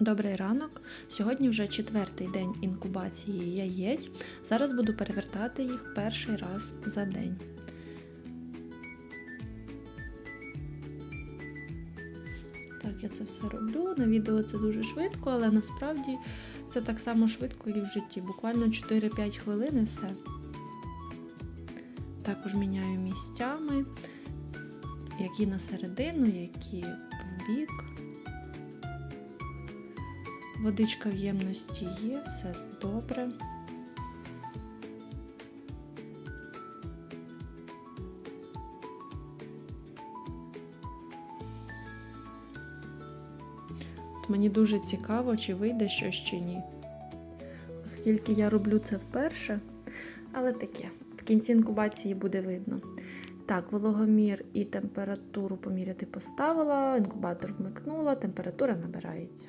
Добрий ранок. Сьогодні вже четвертий день інкубації яєць. Зараз буду перевертати їх перший раз за день. Так, я це все роблю. На відео це дуже швидко, але насправді це так само швидко і в житті. Буквально 4-5 хвилин і все. Також міняю місцями, які на середину, які в бік. Водичка в ємності є, все добре. От мені дуже цікаво, чи вийде щось чи ні. Оскільки я роблю це вперше, але таке, в кінці інкубації буде видно. Так, вологомір і температуру поміряти поставила, інкубатор вмикнула, температура набирається.